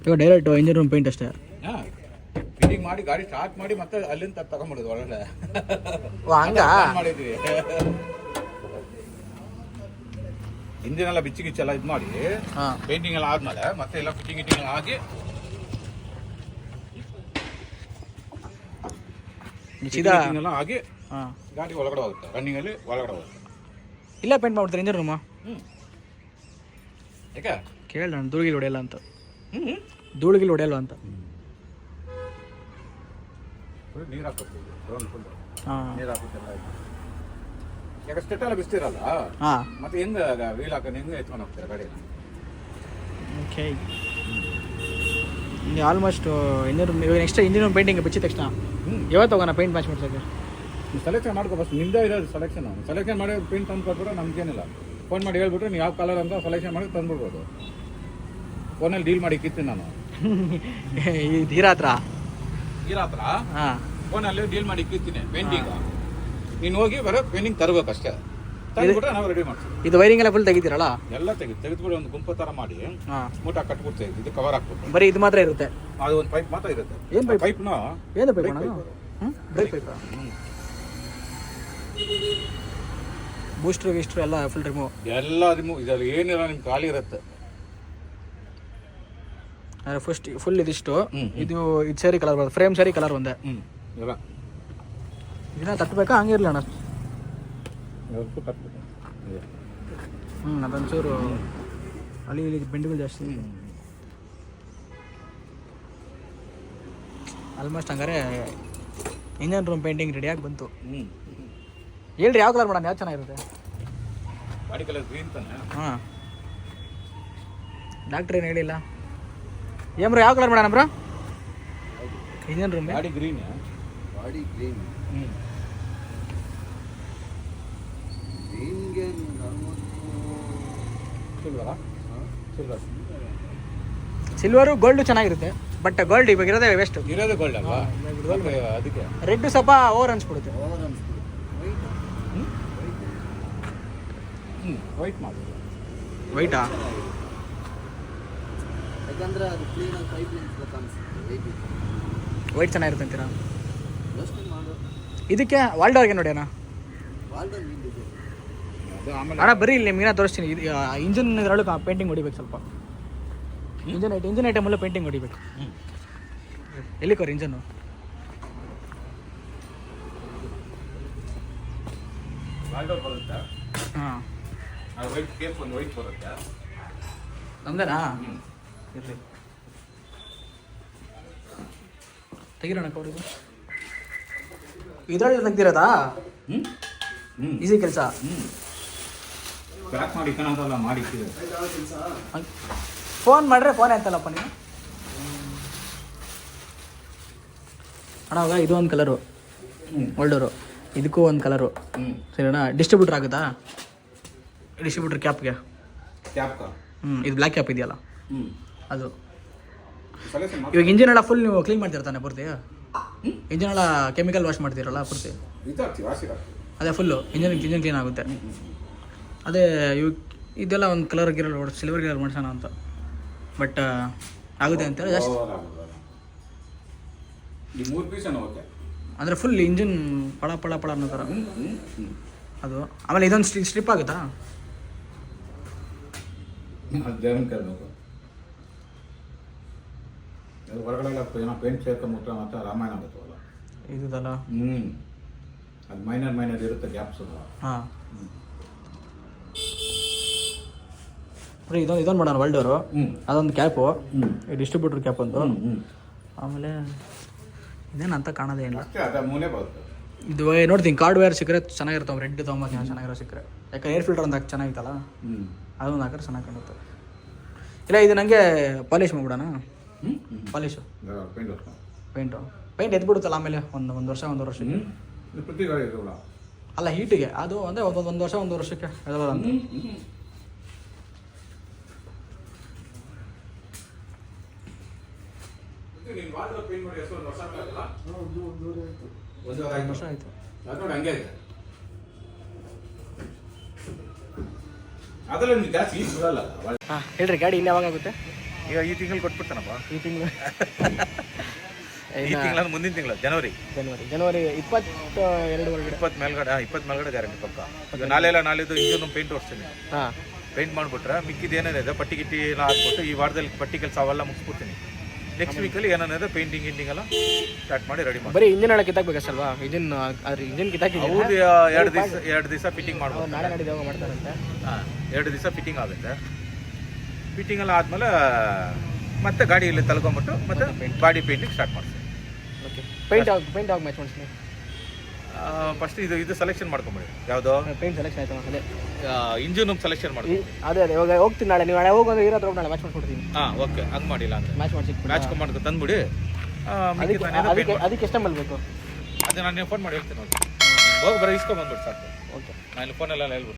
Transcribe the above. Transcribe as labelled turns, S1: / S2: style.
S1: ಇವಾಗ direct engine room paint ಅಷ್ಟೇ.
S2: Fitting ಮಾಡಿ ಗಾಡಿ ಸ್ಟಾರ್ಟ್ ಮಾಡಿ ಮತ್ತೆ ಅಲ್ಲಿಂದ ತಗೊಂಬಿಡೋದು ಒಳಗಡೆ
S1: ಓ ಹಂಗ?
S2: ಮಾಡಿದ್ವಿ. ಇಂಜಿನ್ ಎಲ್ಲ ಬಿಚ್ಚಿ ಗಿಚ್ಚಿ ಎಲ್ಲ ಇದು ಮಾಡಿ
S1: ಹಾಂ.
S2: ಪೇಂಟಿಂಗ್ ಎಲ್ಲ ಆದ್ಮೇಲೆ ಮತ್ತೆ ಎಲ್ಲ ಫಿಟ್ಟಿಂಗ್ ಗಿಟ್ಟಿಂಗ್ ಆಗಿ
S1: ಸೀದಾ
S2: fitting ಎಲ್ಲ ಆಗಿ
S1: ಹಾಂ.
S2: ಗಾಡಿ ಒಳಗಡೆ ಹೋಗುತ್ತೆ ರನ್ನಿಂಗ್ ಅಲ್ಲಿ ಒಳಗಡೆ ಹೋಗುತ್ತೆ.
S1: ಇಲ್ಲ ಪೇಂಟ್ ಮಾಡ್ತಾರೆ ಇಂಜಿನ್ ರೂಮ್
S2: ಹ್ಮ್. ಯಾಕೆ?
S1: ಕೇಳ ನಾನು ಧೂಳಿಗಿಲ್ ಹೊಡೆಯಲ್ಲ ಅಂತ. ಧೂಳಿಗಿಲ್ ಹೊಡೆಯಲ್ವಾ ಅಂತ.
S2: ನೀರು ಹಾಕ್ಬೇಕು ಡ್ರೋನ್ ಫುಲ್
S1: ಹಾಂ.
S2: ನೀರು ಹಾಕುತ್ತೆಲ್ಲ ಯಾಕೆ ಸ್ಟೆಟ್ ಎಲ್ಲ ಬಿಸ್ತಿರಲ್ಲ?
S1: ಹಾಂ.
S2: ಮತ್ತೆ ಹೆಂಗೆ ವೀಲ್ ಹಾಕೊಂಡು ಹೆಂಗೆ ಎತ್ಕೊಂಡು ಹೋಗ್ತಾರೆ ಗಾಡಿನ
S1: ಓಕೆ ನೀವು ಆಲ್ಮೋಸ್ಟ್ ಇಂಜಿನ್ ರೂಮ್ ಇವಾಗ ನೆಕ್ಸ್ಟ್ ಇಂಜಿನ್ ಪೇಂಟಿಂಗ್ ಬಿಚ್ಚಿದ ತಕ್ಷಣ. ಯಾವತ್ತು ಹೋಗೋಣ ಪೇಂಟ್ ಮ್ಯಾಚ್ ಮಾಡ್ಸೋಕ್ಕೆ
S2: ಸೆಲೆಕ್ಷನ್ ಮಾಡ್ಕೋ ಫಸ್ಟ್ ನಿಮ್ದೇ ಇರೋದು ಸೆಲೆಕ್ಷನ್ ಸೆಲೆಕ್ಷನ್ ಮಾಡಿ ಪ್ರಿಂಟ್ ತಂದು ಕೊಟ್ಬಿಟ್ರೆ ನಮ್ಗೇನಿಲ್ಲ. ಫೋನ್ ಮಾಡಿ ಹೇಳ್ಬಿಟ್ರೆ ನೀವು ಯಾವ ಕಲರ್ ಅಂತ ಸೆಲೆಕ್ಷನ್ ಮಾಡಿ ತಂದ್ಬಿಡ್ಬೋದು. ಫೋನಲ್ಲಿ ಡೀಲ್ ಮಾಡಿ ಕಿತ್ತೀನಿ ನಾನು.
S1: ಈ ಧೀರಾತ್ರ?
S2: ಇರ ಹತ್ರ
S1: ಹಾಂ.
S2: ಫೋನಲ್ಲಿ ಡೀಲ್ ಮಾಡಿ ಕಿತ್ತೀನಿ ಪೇಂಟಿಂಗ್ ನೀನು ಹೋಗಿ ಬರೋ ಪೇಂಟಿಂಗ್ ತರಬೇಕಷ್ಟೇ. ತಂದ್ಬಿಟ್ರೆ ನಾವು ರೆಡಿ ಮಾಡ್ತೀವಿ.
S1: ಇದು ವೈರಿಂಗ್ ಎಲ್ಲ ಫುಲ್ ತೆಗಿತೀರಲ್ಲ
S2: ಎಲ್ಲ ತೆಗೆದು ತೆಗೆದ್ಬಿಟ್ಟು ಒಂದು ಗುಂಪು ಥರ ಮಾಡಿ
S1: ಹಾಂ.
S2: ಮೂಟ ಕಟ್ಬಿಡ್ತೇವೆ ಇದು ಕವರ್ ಹಾಕ್ಬಿಟ್ಟು
S1: ಬರೀ ಇದು ಮಾತ್ರ ಇರುತ್ತೆ?
S2: ಅದು ಒಂದು ಪೈಪ್ ಮಾತ್ರ ಇರುತ್ತೆ.
S1: ಏನ್ pipe?
S2: ಪೈಪ್ನ
S1: ಏನು ಪೈಪ್. ಹ್ಞೂ ಬ್ರೇಕ್ ಪೈಪ್ ಬೂಸ್ಟ್ರು ಗೀಸ್ಟ್ರು ಎಲ್ಲ ಫುಲ್ ರಿಮೂವ್
S2: ಎಲ್ಲ ರಿಮೂವ್ ಇದರಲ್ಲಿ ಏನಿಲ್ಲ ನಿಮ್ಗೆ ಖಾಲಿ ಇರುತ್ತೆ.
S1: ಅಂದರೆ ಫಸ್ಟ್ ಫುಲ್ ಇದಿಷ್ಟು. ಇದು ಇದು ಸೇರಿ ಕಲರ್ ಬರುತ್ತೆ. ಫ್ರೇಮ್ ಸೇರಿ ಕಲರ್ ಒಂದೇ.
S2: ಹ್ಞೂ
S1: ಇದನ್ನ ತಟ್ಟಬೇಕಾ ಹಂಗೆ ಇರಲಿ ಅಣ್ಣ. ಹ್ಞೂ ಅದೊಂಚೂರು ಅಲ್ಲಿ ಇಲ್ಲಿ ಬೆಂಡುಗಳು ಜಾಸ್ತಿ. ಆಲ್ಮೋಸ್ಟ್ ಹಂಗಾರೆ ಇಂಜನ್ ರೂಮ್ ಪೇಂಟಿಂಗ್ ರೆಡಿಯಾಗಿ ಬಂತು.
S2: ಹ್ಞೂ
S1: ಹೇಳ್ರಿ ಯಾವ ಕಲರ್ ಮಾಡೋಣ? ಯಾವ ಚೆನ್ನಾಗಿರುತ್ತೆ?
S2: ಬಾಡಿ ಕಲರ್ ಗ್ರೀನ್ ತಾನೆ?
S1: ಹಾಂ. ಡಾಕ್ಟ್ರ್ ಏನು ಹೇಳಿಲ್ಲ? ಏನ್ ಬ್ರೋ ಯಾವ ಕಲರ್ ಮೇಡಮ್ ಬ್ರೋ ಇನ್ನೇನು room
S2: body green
S3: body green.
S2: ಹ್ಞೂ
S3: ಗ್ರೀನ್ಗೆ
S2: ಸಿಲ್ವರಾ ಸಿಲ್ವರ್
S1: ಸಿಲ್ವರು ಗೋಲ್ಡು ಚೆನ್ನಾಗಿರುತ್ತೆ. ಬಟ್ ಗೋಲ್ಡ್ ಇವಾಗ ಇರೋದೇ ವೆಸ್ಟ್
S2: ಇರೋದು ಗೋಲ್ಡ್ ಅಲ್ವಾ? ಅದಕ್ಕೆ.
S1: ರೆಡ್ ಸ್ವಲ್ಪ ಓವರ್ ಅನ್ಸ್ಬಿಡುತ್ತೆ
S3: ಓವರ್ ಅನ್ಸ್ಬಿಡುತ್ತೆ ವೈಟ್
S2: ಹ್ಞೂ ವೈಟ್ ಮಾಡಿ
S1: ವೈಟಾ
S3: ಯಾಕಂದ್ರೆ ಅದು ಕ್ಲೀನಾಗಿ ಪೈಪ್ ವೈಟ್
S1: ವೈಟ್ ಚೆನ್ನಾಗಿರುತ್ತೆ ಅಂತೀರಾ?
S3: ಯೋಚನೆ ಮಾಡು.
S1: ಇದಕ್ಕೆ ವಾಲ್ಡೋರ್ಗೆ ನೋಡಿ ಅಣ್ಣ
S3: ನಿಂದಿದೆ
S2: ಅದು ಆಮೇಲೆ
S1: ಅಣ್ಣ ಬರೀ ಇಲ್ಲಿ ಮೀನ ತೋರಿಸ್ತೀನಿ. ಇದು ಇಂಜಿನ್ ಇದರೊಳಗೆ ಪೇಂಟಿಂಗ್ ಹೊಡಿಬೇಕು ಸ್ವಲ್ಪ. ಇಂಜಿನ್ ಐಟ್ ಇಂಜಿನ್ ಐಟಮಲ್ಲೂ ಪೇಂಟಿಂಗ್ ಹೊಡಿಬೇಕು. ಎಲ್ಲಿ ಕೋರಿ ಇಂಜನ್ನು?
S2: ವಾಲ್ಡೋರ್ ಬರುತ್ತಾ?
S1: ಹಾಂ.
S2: ಅದು ವೈಟ್ ಕೇಪ್ ಒಂದು ವೈಟ್ ಬರುತ್ತೆ?
S1: ನಮ್ದೇನಾ? ಇರಲಿ. ತೆಗಿರೋಣ ಕವರಿದು ಇದರಲ್ಲಿ ತೆಗ್ದಿರೋದಾ?
S2: ಹ್ಮ್? ಹ್ಞೂ
S1: ಈಸಿ ಕೆಲಸ.
S2: ಹ್ಮ್. ಪ್ಯಾಕ್ ಮಾಡಿ ಕಣದಲ್ಲ ಮಾಡಿ
S1: ಫೋನ್ ಮಾಡ್ರೆ ಫೋನ್ ಆಯ್ತಲ್ಲಪ್ಪ ನೀವು ಅಣ್ಣ ಅವಾಗ ಇದು ಒಂದು ಕಲರು ಒಳ್ಡೋರು ಇದಕ್ಕೂ ಒಂದು ಕಲರು
S2: ಹ್ಮ್.
S1: ಸರಿನಾ? ಡಿಸ್ಟ್ರಿಬ್ಯೂಟರ್ ಆಗುತ್ತಾ? ಡಿಸ್ಟ್ರಿಬ್ಯೂಟರ್ ಕ್ಯಾಪ್ಗೆ
S2: ಕ್ಯಾಪ್ ಕಾ?
S1: ಹ್ಞೂ ಇದು ಬ್ಲ್ಯಾಕ್ ಕ್ಯಾಪ್ ಇದೆಯಲ್ಲ?
S2: ಹ್ಮ್.
S1: ಅದು. ಇವಾಗ ಇಂಜಿನ್ ಎಲ್ಲ ಫುಲ್ ನೀವು ಕ್ಲೀನ್ ಮಾಡ್ತಿರ್ತಾನೆ ಪೂರ್ತಿ? ಇಂಜಿನ್ ಎಲ್ಲ ಕೆಮಿಕಲ್ ವಾಶ್ ಮಾಡ್ತೀರಲ್ಲ ಪೂರ್ತಿ? ಅದೇ ಫುಲ್ಲು ಇಂಜಿನ್ ಇಂಜಿನ್ ಕ್ಲೀನ್ ಆಗುತ್ತೆ. ಅದೇ ಇವಾಗ ಇದೆಲ್ಲ ಒಂದು ಕಲರ್ ಗಿರಲ್ ಸಿಲ್ವರ್ ಗಿರಲ್ ಮಾಡ್ಸೋಣ ಅಂತ. ಬಟ್ ಆಗುತ್ತೆ ಅಂತೇಳಿ ಜಾಸ್ತಿ. ಅಂದರೆ ಫುಲ್ ಇಂಜಿನ್ ಪಳ ಪಳ ಪಳ ಅನ್ನೋ ಥರ ಅದು. ಆಮೇಲೆ ಇದೊಂದು ಸ್ಟಿ ಸ್ಟ್ರಿಪ್ ಆಗುತ್ತಾ
S2: ಅದು ದೇವನ್ ಕೇಳಬೇಕು ಅದು ಹೊರಗಡೆ ಆಗ್ತದೆ ಏನೋ ಪೇಂಟ್ ಸೇರ್ಕೊಂಬಿಟ್ರೆ ಮತ್ತೆ ರಾಮಾಯಣ ಆಗುತ್ತವಲ್ಲ
S1: ಇದಲ್ಲ
S2: ಹ್ಞೂ ಅದು ಮೈನರ್ ಮೈನರ್ ಇರುತ್ತೆ ಗ್ಯಾಪ್ಸ್
S1: ಹಾಂ. ಇದೊಂದು ಇದೊಂದು ಮಾಡೋಣ ವರ್ಲ್ಡವರು
S2: ಹ್ಞೂ
S1: ಅದೊಂದು ಕ್ಯಾಪು ಡಿಸ್ಟ್ರಿಬ್ಯೂಟರ್ ಕ್ಯಾಪ್
S2: ಅಂತ
S1: ಆಮೇಲೆ ಇದೇನು ಅಂತ ಕಾಣೋದೇ ಇಲ್ಲ. ಇದು ನೋಡ್ತೀನಿ ಕಾರ್ಡ್ ವೇರ್ ಸಿಕ್ಕರೆ ಚೆನ್ನಾಗಿರ್ತಾವೆ ರೆಡ್ ತೊಗೊಂಬತ್ತು ಚೆನ್ನಾಗಿರೋ ಸಿಕ್ಕರೆ. ಯಾಕೆ ಏರ್ ಫಿಲ್ಟರ್ ಒಂದು ಹಾಕಿ ಚೆನ್ನಾಗಿತ್ತಲ್ಲ? ಅದೊಂದು ಹಾಕಿದ್ರೆ ಚೆನ್ನಾಗಿ ಕಾಣುತ್ತೆ. ಇಲ್ಲ ಇದು ನನಗೆ ಪಾಲಿಶ್ ಮಾಡ್ಬಿಡೋಣ.
S2: ಹ್ಞೂ
S1: ಪಾಲಿಶು.
S2: ಪೇಂಟ್.
S1: ಪೇಂಟ್. ಎದ್ಬಿಡುತ್ತಲ್ಲ ಆಮೇಲೆ ಒಂದು ಒಂದು ವರ್ಷ ಒಂದು ವರ್ಷಕ್ಕೆ?
S2: ಇದು ಪ್ರತಿ ಗಾಡಿ ಇರೋಲ್ಲ
S1: ಅಲ್ಲ ಹೀಟಿಗೆ. ಅದು ಅಂದರೆ ಒಂದು ಒಂದು ವರ್ಷ ಒಂದು ವರ್ಷಕ್ಕೆ ಅಂತ. ವರ್ಷ ಆಯಿತು.
S2: ಹಂಗೆ
S1: ಹಾಂ ಹೇಳ್ರಿ ಗಾಡಿ ಇನ್ನು ಯಾವಾಗ ಆಗುತ್ತೆ?
S2: ಈಗ ಈ ತಿಂಗಳು ಕೊಟ್ಬಿಡ್ತಾನಪ್ಪ.
S1: ಈ ತಿಂಗಳು.
S2: ಈ ತಿಂಗಳ ಮುಂದಿನ ತಿಂಗಳು ಜನವರಿ.
S1: ಜನವರಿ. ಜನವರಿ ಇಪ್ಪತ್ತ ಎರಡು ಒಳಗಡೆ.
S2: ಇಪ್ಪತ್ತು ಮೇಲ್ಗಡೆ ಇಪ್ಪತ್ತು ಮೇಲ್ಗಡೆ ಗ್ಯಾರಂಟಿ ಪಕ್ಕ. ಈಗ ನಾಳೆ ಎಲ್ಲ ನಾಳೆದು ಇಂಜಿನ್ ಪೇಂಟ್ ಹೊಡ್ತೀನಿ
S1: ಹಾಂ.
S2: ಪೇಂಟ್ ಮಾಡಿಬಿಟ್ರೆ ಮಿಕ್ಕಿದ ಏನೇನಿದೆ ಪಟ್ಟಿ ಗಿಟ್ಟಿ ಎಲ್ಲ ಹಾಕ್ಬಿಟ್ಟು ಈ ವಾರದಲ್ಲಿ ಪಟ್ಟಿ ಕೆಲಸ ಅವೆಲ್ಲ ಮುಗಿಸ್ಬಿಡ್ತೀನಿ. ನೆಕ್ಸ್ಟ್ ವೀಕಲ್ಲಿ ಏನೇನಿದೆ ಪೇಂಟಿಂಗ್ ಗಿಂಟಿಂಗ್ ಎಲ್ಲ ಸ್ಟಾರ್ಟ್ ಮಾಡಿ ರೆಡಿ ಮಾಡಿ
S1: ಬರೀ ಇಂಜಿನ್ ಒಳಗೆ ಕಿತ್ತಾಕ್ಬೇಕಲ್ವಾ ಇಂಜಿನ್ ಅದ್ರ ಇಂಜಿನ್ ಕಿತ್ತಾಕಿ
S2: ಹೌದು ಎರಡು ದಿವಸ ಎರಡು ದಿವಸ ಫಿಟ್ಟಿಂಗ್ ಮಾಡ್ಬೋದು
S1: ನಾಳೆ ನಾಡಿದ್ದು ಮಾಡ್ತಾರಂತೆ?
S2: ಹಾಂ ಎರಡು ದಿವಸ ಫಿಟ್ಟಿಂಗ್ ಆಗುತ್ತೆ. ಫಿಟ್ಟಿಂಗ್ ಎಲ್ಲ ಆದಮೇಲೆ ಮತ್ತೆ ಗಾಡಿ ಇಲ್ಲಿ ತಲ್ಕೊಂಬಿಟ್ಟು ಮತ್ತೆ ಬಾಡಿ ಪೇಂಟಿಂಗ್ ಸ್ಟಾರ್ಟ್ ಮಾಡ್ತೀನಿ
S1: ಓಕೆ ಪೇಂಟ್ ಆಗಿ ಪೇಂಟ್ ಆಗಿ ಮ್ಯಾಚ್ ಮಾಡಿಸ್ತೀನಿ
S2: ಫಸ್ಟ್ ಇದು ಇದು ಸೆಲೆಕ್ಷನ್ ಮಾಡ್ಕೊಂಬಿಡಿ. ಯಾವುದೋ?
S1: ಪೇಂಟ್ ಸೆಲೆಕ್ಷನ್ ಆಯ್ತು ಅದೇ.
S2: ಇಂಜಿನ್ ಸೆಲೆಕ್ಷನ್ ಮಾಡಿ
S1: ಅದೇ ಅದೇ ಇವಾಗ ಹೋಗ್ತೀನಿ ನಾಳೆ. ನೀವು ನಾಳೆ ಹೋಗೋದು ಇರೋದ್ರ ನಾಳೆ ಮ್ಯಾಚ್ ಮಾಡ್ಕೊಡ್ತೀನಿ.
S2: ಹಾಂ ಓಕೆ ಹಂಗೆ ಮಾಡಿಲ್ಲ ಅಂದರೆ.
S1: ಮ್ಯಾಚ್ ಮಾಡಿಸಿ
S2: ಮ್ಯಾಚ್ ಮಾಡ್ಕೊಂಡು ತಂದ್ಬಿಡಿ.
S1: ಅದಕ್ಕೆ ಅದಕ್ಕೆ ಎಷ್ಟು ಎಂ ಬೇಕು?
S2: ಅದು ನಾನು ಫೋನ್ ಮಾಡಿ ಹೇಳ್ತೀನಿ ಹೋಗಿ ಬರೋ ಇಸ್ಕೊಂಡ್ ಬಂದ್ಬಿಟ್ಟು ಸಾಕು.
S1: ಓಕೆ
S2: ನಾನು ಫೋನೆಲ್ಲ ಹೇಳ್ಬಿಟ್ಟು